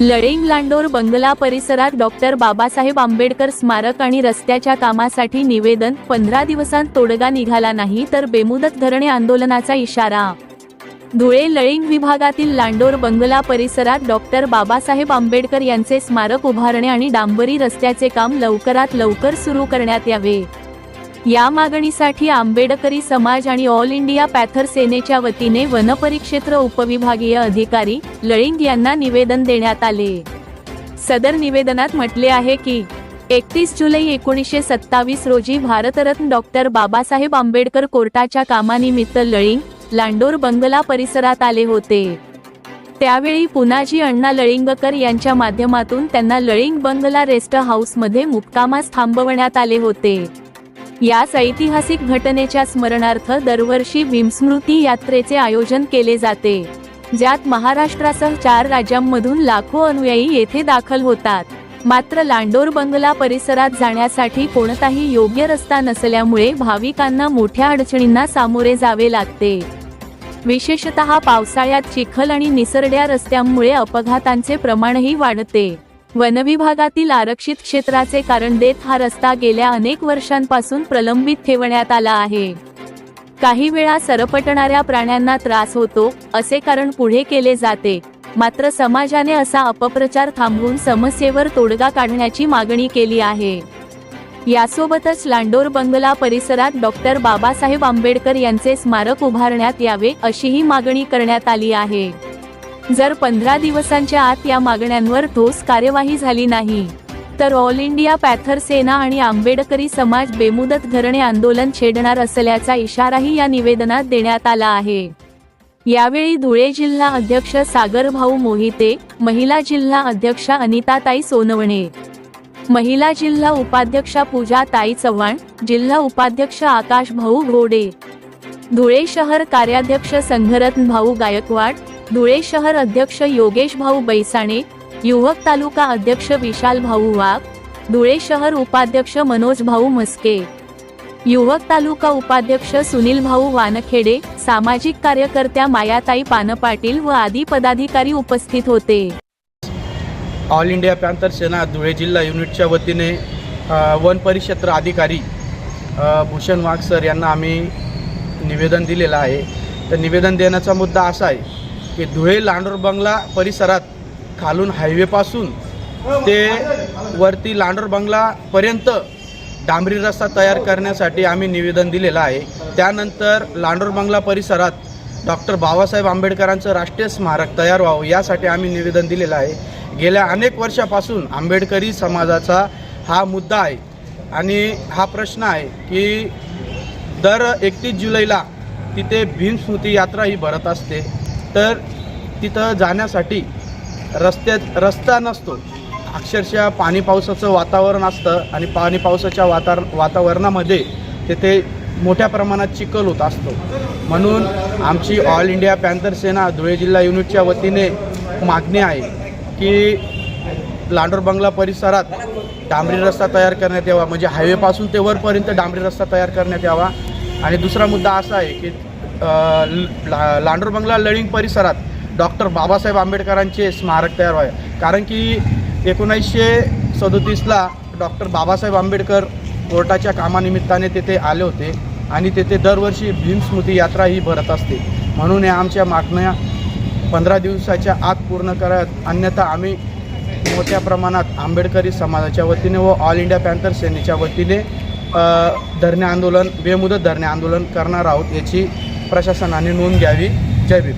लळिंग लांडोर बंगला परिसरात डॉक्टर बाबासाहेब आंबेडकर स्मारक आणि रस्त्याच्या कामासाठी निवेदन पंधरा दिवसांत तोडगा निघाला नाही तर बेमुदत धरणे आंदोलनाचा इशारा. धुळे लळिंग विभागातील लांडोर बंगला परिसरात डॉक्टर बाबासाहेब आंबेडकर यांचे स्मारक उभारणे आणि डांबरी रस्त्याचे काम लवकरात लवकर सुरू करण्यात यावे. या मागणीसाठी आंबेडकरी समाज आणि ऑल इंडिया पॅथर सेनेच्या वतीने वनपरिक्षेत्र उपविभागीय अधिकारी लळिंग यांना निवेदन देण्यात आले. सदर निवेदनात म्हटले आहे की एकतीस जुलै एकोणीसशे सत्तावीस रोजी भारतरत्न डॉक्टर बाबासाहेब आंबेडकर कोर्टाच्या कामानिमित्त लळिंग लांडोर बंगला परिसरात आले होते. त्यावेळी पुनाजी अण्णा लळिंगकर यांच्या माध्यमातून त्यांना लळिंग बंगला रेस्ट हाऊसमध्ये मुक्कामास थांबवण्यात आले होते. याच ऐतिहासिक घटनेच्या स्मरणार्थ दरवर्षी भीमस्मृती यात्रेचे आयोजन केले जाते ज्यात महाराष्ट्रासह चार राज्यांमधून लाखो अनुयायी येथे दाखल होतात. मात्र लांडोर बंगला परिसरात जाण्यासाठी कोणताही योग्य रस्ता नसल्यामुळे भाविकांना मोठ्या अडचणींना सामोरे जावे लागते. विशेषतः पावसाळ्यात चिखल आणि निसरड्या रस्त्यांमुळे अपघातांचे प्रमाणही वाढते. वनविभागातील आरक्षित क्षेत्राचे कारण देत हा रस्ता गेल्या अनेक वर्षांपासून प्रलंबित ठेवण्यात आला आहे. काही वेळा सरपटणाऱ्या प्राण्यांना त्रास होतो असे कारण पुढे केले जाते. मात्र समाजाने असा अपप्रचार थांबवून समस्येवर तोडगा काढण्याची मागणी केली आहे. यासोबतच लांडोर बंगला परिसरात डॉक्टर बाबासाहेब आंबेडकर यांचे स्मारक उभारण्यात यावे अशीही मागणी करण्यात आली आहे. जर पंधरा दिवसांच्या आत या मागण्यांवर ठोस कार्यवाही झाली नाही तर ऑल इंडिया पॅथर सेना आणि आंबेडकरी समाज बेमुदत धरणे आंदोलन छेडणार असल्याचा इशाराही या निवेदनात देण्यात आला आहे. यावेळी धुळे जिल्हा अध्यक्ष सागर भाऊ मोहिते महिला जिल्हा अध्यक्षा अनिताताई सोनवणे महिला जिल्हा उपाध्यक्षा पूजा ताई चव्हाण जिल्हा उपाध्यक्ष आकाश भाऊ घोडे धुळे शहर कार्याध्यक्ष संघरत्न भाऊ गायकवाड धुळे शहर अध्यक्ष योगेश भाऊ बैसाणे युवक तालुका अध्यक्ष विशाल भाऊ वाघ धुळे शहर उपाध्यक्ष मनोज भाऊ मस्के युवक तालुका उपाध्यक्ष सुनील भाऊ वानखेडे सामाजिक कार्यकर्त्या मायाताई पानपाटील व आदी पदाधिकारी उपस्थित होते. All India Panther Sena Dhule जिल्हा युनिटच्या वतीने वन परिक्षेत्र अधिकारी भूषण वाघ सर यांना आम्ही निवेदन दिलेलं आहे. तर निवेदन देण्याचा मुद्दा असा आहे की धुळे लांडोर बंगला परिसरात खालून हायवेपासून ते वरती लांडोर बंगलापर्यंत डांबरी रस्ता तयार करण्यासाठी आम्ही निवेदन दिलेलं आहे. त्यानंतर लांडोर बंगला परिसरात डॉक्टर बाबासाहेब आंबेडकरांचं राष्ट्रीय स्मारक तयार व्हावं यासाठी आम्ही निवेदन दिलेलं आहे. गेल्या अनेक वर्षापासून आंबेडकरी समाजाचा हा मुद्दा आहे आणि हा प्रश्न आहे की दर एकतीस जुलैला तिथे भीमस्मृती यात्रा ही भरत असते. तर तिथं जाण्यासाठी रस्त्यात रस्ता नसतो. अक्षरशः पाणी पावसाचं वातावरण असतं आणि पाणी पावसाच्या वाता वातावरणामध्ये तिथे मोठ्या प्रमाणात चिखल होत असतो. म्हणून आमची All India Panther Sena Dhule जिल्हा युनिटच्या वतीने मागणी आहे की लांडोर बंगला परिसरात डांबरी रस्ता तयार करण्यात यावा. म्हणजे हायवेपासून ते वरपर्यंत डांबरी रस्ता तयार करण्यात यावा. आणि दुसरा मुद्दा असा आहे की अ, ला लांडोर बंगला लळिंग परिसरात डॉक्टर बाबासाहेब आंबेडकरांचे स्मारक तयार व्हावे. कारण की एकोणीसशे सदोतीसला डॉक्टर बाबासाहेब आंबेडकर कोर्टाच्या कामानिमित्ताने तेथे आले होते आणि तेथे दरवर्षी भीमस्मृती यात्रा ही भरत असते. म्हणून या आमच्या मागण्या पंधरा दिवसाच्या आत पूर्ण करत अन्यथा आम्ही मोठ्या प्रमाणात आंबेडकरी समाजाच्या वतीने व ऑल इंडिया पॅन्थर सेनेच्या वतीने धरणे आंदोलन बेमुदत धरणे आंदोलन करणार आहोत याची प्रशासनाने नोंद घ्यावी. जय भीम.